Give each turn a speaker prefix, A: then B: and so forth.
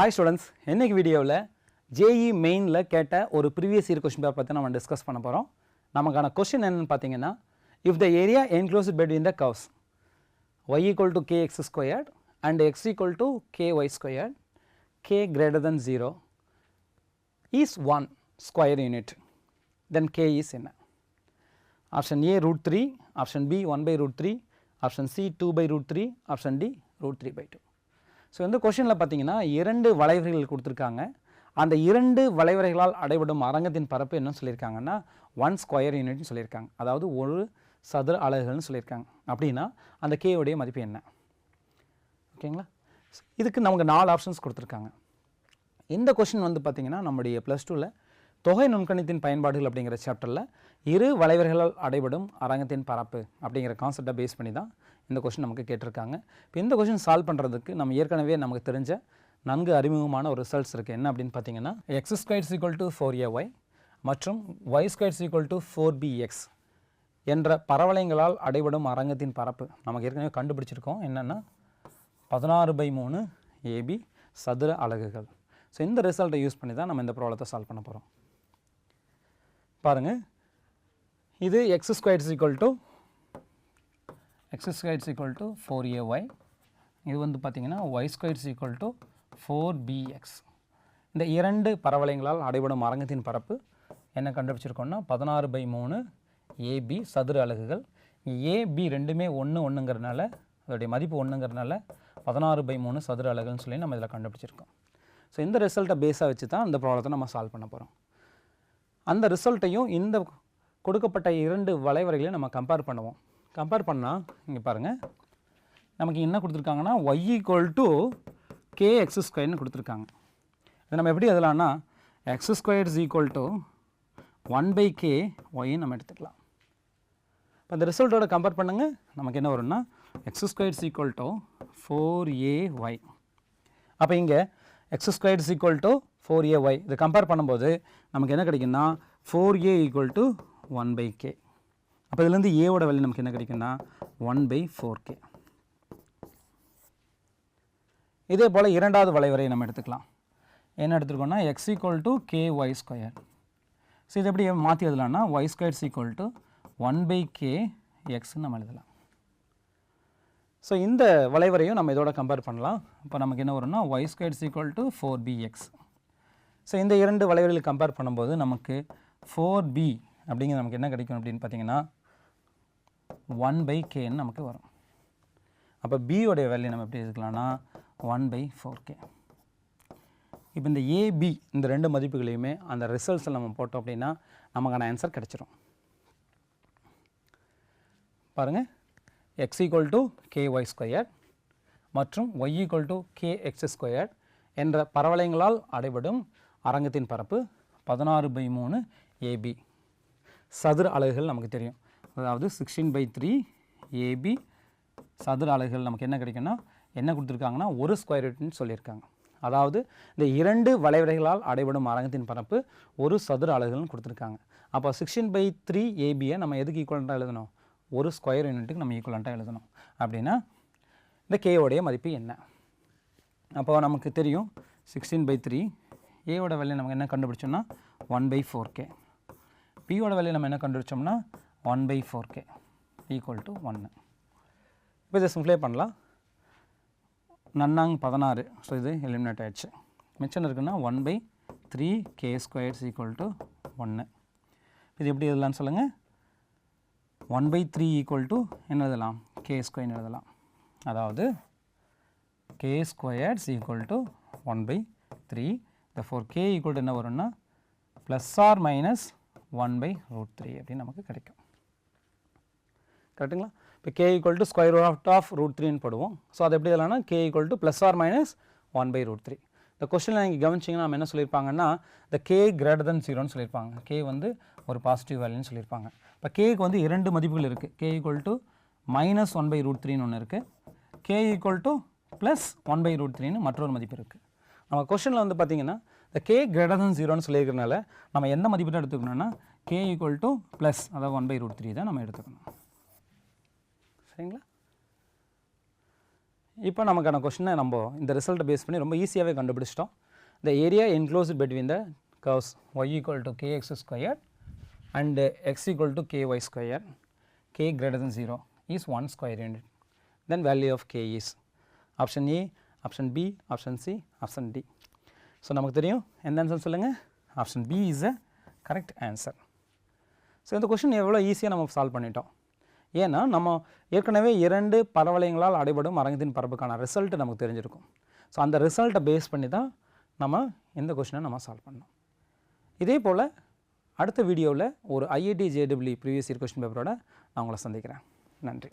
A: Hi students இன்னைக்கு வீடியோவில் JE மெயினில் கேட்ட ஒரு ப்ரீவியஸ் இயர் கொஸ்டின் பேப்பர் பற்றி நம்ம டிஸ்கஸ் பண்ண போகிறோம் நமக்கான கொஸ்டின் என்னென்னு பார்த்தீங்கன்னா if the area enclose between the curves y equal to k x squared and x equal to k y squared k greater than zero is one square unit then k is என்ன? Option A root three option B one by root three option C two by root three option D root three by two so இந்த கொஷினில் பார்த்தீங்கன்னா இரண்டு வளைவரைகள் கொடுத்துருக்காங்க. அந்த இரண்டு வளைவரைகளால் அடைபடும் அரங்கத்தின் பரப்பு என்ன சொல்லியிருக்காங்கன்னா ஒன் ஸ்கொயர் யூனிட்னு சொல்லியிருக்காங்க. அதாவது ஒரு சதுர அலகுகள்னு சொல்லியிருக்காங்க. அப்படின்னா அந்த கே உடைய மதிப்பு என்ன? ஓகேங்களா? இதுக்கு நமக்கு நாலு ஆப்ஷன்ஸ் கொடுத்துருக்காங்க. இந்த கொஷின் வந்து பார்த்திங்கன்னா நம்முடைய ப்ளஸ் டூவில் தொகை நுண்கணித்தின் பயன்பாடுகள் அப்படிங்கிற சாப்டரில் இரு வளைவர்களால் அடைபடும் அரங்கத்தின் பரப்பு அப்படிங்கிற கான்செப்டை பேஸ் பண்ணி தான் இந்த கொஷின் நமக்கு கேட்டிருக்காங்க. இப்போ இந்த கொஷின் சால்வ் பண்ணுறதுக்கு நம்ம ஏற்கனவே நமக்கு தெரிஞ்ச நன்கு அறிமுகமான ஒரு ரிசல்ட்ஸ் இருக்குது என்ன அப்படின்னு பார்த்தீங்கன்னா x square equal to four a y மற்றும் y square equal to four b x என்ற பரவளையங்களால் அடைபடும் அரங்கத்தின் பரப்பு நமக்கு ஏற்கனவே கண்டுபிடிச்சிருக்கோம். என்னென்னா பதினாறு பை மூணு ஏபி சதுர அலகுகள். ஸோ இந்த ரிசல்ட்டை யூஸ் பண்ணி தான் நம்ம இந்த ப்ராப்ளத்தை சால்வ் பண்ண போகிறோம் பாருங்கள் இது x square equal to x square equal to four a y இது வந்து பார்த்திங்கன்னா y square equal to four b x இந்த இரண்டு பரவலைங்களால் அடைபடும் அரங்கத்தின் பரப்பு என்ன கண்டுபிடிச்சிருக்கோம்னா பதினாறு பை மூணு ஏபி சதுர அலகுகள். ஏபி ரெண்டுமே ஒன்று ஒன்றுங்கிறனால அதோடைய மதிப்பு ஒன்றுங்கிறனால பதினாறு பை மூணு சதுர அலகுன்னு சொல்லி நம்ம இதில் கண்டுபிடிச்சிருக்கோம். ஸோ இந்த ரிசல்ட்டை பேஸாக வச்சு தான் இந்த ப்ராப்ளத்தை நம்ம சால்வ் பண்ண போகிறோம் அந்த ரிசல்ட்டையும் இந்த கொடுக்கப்பட்ட இரண்டு வளைவரைகளையும் நம்ம கம்பேர் பண்ணுவோம். கம்பேர் பண்ணால் இங்கே பாருங்கள் நமக்கு என்ன கொடுத்துருக்காங்கன்னா y equal to k x ஸ்கொயர்னு கொடுத்துருக்காங்க. இது நம்ம எப்படி எழுதலாம்னா x square is equal to one by k ஒய்ன்னு நம்ம எடுத்துக்கலாம். இப்போ அந்த ரிசல்ட்டோட கம்பேர் பண்ணுங்கள் நமக்கு என்ன வரும்னா x square is equal to four a y அப்போ இங்கே x square is equal to four a y இதை கம்பேர் பண்ணும்போது நமக்கு என்ன கிடைக்குன்னா four a equal to one by k அப்போ இதுலேருந்து ஏவோட வேல்யூ நமக்கு என்ன கிடைக்குன்னா ஒன் பை ஃபோர் கே இதே போல் இரண்டாவது வளைவரை நம்ம எடுத்துக்கலாம். என்ன எடுத்துருக்கோம்னா x equal to k y square so இது எப்படி மாற்றி எழுதலாம்னா y square equal to one by k எக்ஸ்ன்னு நம்ம எழுதலாம். ஸோ இந்த வளைவரையும் நம்ம இதோட கம்பேர் பண்ணலாம். இப்போ நமக்கு என்ன வரும்னா y square equal to four b x so இந்த இரண்டு வளைவர்களை கம்பேர் பண்ணும்போது நமக்கு ஃபோர் பி அப்படிங்கிறது நமக்கு என்ன கிடைக்கும் அப்படின்னு பார்த்தீங்கன்னா ஒன் பை கேன்னு நமக்கு வரும். அப்போ பியோடைய வேல்யூ நம்ம எப்படி எடுக்கலாம்னா ஒன் பை ஃபோர் கே இப்போ இந்த ஏபி இந்த ரெண்டு மதிப்புகளையுமே அந்த ரிசல்ட்ஸில் நம்ம போட்டோம் அப்படின்னா நமக்கான ஆன்சர் கிடச்சிரும். பாருங்கள் x equal to k y square மற்றும் y equal to k x square என்ற பரவளையங்களால் அடைபடும் அரங்கத்தின் பரப்பு பதினாறு பை மூணு ஏபி சதுர அலகுகள் நமக்கு தெரியும். அதாவது சிக்ஸ்டீன் பை த்ரீ ஏபி சதுர அலகுகள் நமக்கு என்ன கிடைக்குன்னா என்ன கொடுத்துருக்காங்கன்னா ஒரு ஸ்கொயர் ரூட்னு சொல்லியிருக்காங்க. அதாவது இந்த இரண்டு வளைவரைகளால் அடைபடும் அரங்கத்தின் பரப்பு ஒரு சதுர அலகுகள்னு கொடுத்துருக்காங்க. அப்போ சிக்ஸ்டீன் பை த்ரீ ஏபியை நம்ம எதுக்கு ஈக்குவலண்ட்டாக எழுதணும்? ஒரு ஸ்கொயர் யூனிட்டுக்கு நம்ம ஈக்குவலண்ட்டாக எழுதணும். அப்படின்னா இந்த கேயோடைய மதிப்பு என்ன? அப்போ நமக்கு தெரியும் சிக்ஸ்டீன் பை த்ரீ ஏவோட வேல்யூ நமக்கு என்ன கண்டுபிடிச்சோம்னா ஒன் பை ஃபோர் கே பியோட வேல்யூ நம்ம என்ன கண்டுபிடிச்சோம்னா one by four k equal to ஒன்று இப்போ இதை சிம்ப்ளை பண்ணலாம். நன்னாங் பதினாறு. ஸோ இது எலிமினேட் ஆயிடுச்சு. மிச்சம் இருக்குன்னா one by three k squares equal to ஒன்று இது எப்படி எழுதலாம்னு சொல்லுங்கள் one by three equal to என்ன எழுதலாம்? கே ஸ்கொயர்னு எழுதலாம். அதாவது k squares equal to one by three. இந்த ஃபோர் கே ஈக்குவல் டு என்ன வரும்னா? Plus or minus one by root three அப்படின்னு நமக்கு கிடைக்கும். கரெக்டுங்களா? இப்போ k equal to square root of root த்ரீன்னு போடுவோம். ஸோ அது எப்படி எழுதலாம்னா k equal to plus or minus one by root three இந்த கொஸ்டினில் நீங்கள் கவனிச்சிங்கன்னா நம்ம என்ன சொல்லியிருப்பாங்கன்னா இந்த கே கிரேட்டர் தன் ஜீரோன்னு சொல்லியிருப்பாங்க. கே வந்து ஒரு பாசிட்டிவ் வேல்யூன்னு சொல்லியிருப்பாங்க. இப்போ கேக்கு வந்து இரண்டு மதிப்புகள் இருக்குது k equal to minus one by root த்ரீன்னு ஒன்று இருக்குது k equal to plus one by root த்ரீன்னு மற்றொரு மதிப்பு இருக்குது நம்ம கொஷனில் வந்து பார்த்தீங்கன்னா இந்த கே கிரேட்டர் தன் ஜீரோன்னு சொல்லியிருக்கிறனால நம்ம எந்த மதிப்பு தான் எடுத்துக்கணும்னா கே ஈக்குவல் டு ப்ளஸ் அதாவது ஒன் பை ரூட் த்ரீ தான் நம்ம எடுத்துக்கணும். சரிங்களா? இப்போ நமக்கான கொஷினை நம்ம இந்த ரிசல்ட்டை பேஸ் பண்ணி ரொம்ப ஈஸியாகவே கண்டுபிடிச்சிட்டோம். The area enclose between the curves y equal to k x square and x equal to k y square k greater than zero is one square unit then value of k is option A option B option C option D so நமக்கு தெரியும். எந்த answer சொல்லுங்கள் option B is a correct answer so இந்த question எவ்வளோ ஈஸியாக நம்ம solve பண்ணிட்டோம். ஏன்னா நம்ம ஏற்கனவே இரண்டு பரவளையங்களால் அடைபடும் அரங்கத்தின் பரப்புக்கான ரிசல்ட் நமக்கு தெரிஞ்சிருக்கும். ஸோ அந்த ரிசல்ட்டை பேஸ் பண்ணி தான் நம்ம இந்த கொஷினை நம்ம சால்வ் பண்ணோம். இதே போல் அடுத்த வீடியோவில் ஒரு IIT J W previous year question பேப்பரோட நான் உங்களை சந்திக்கிறேன். நன்றி.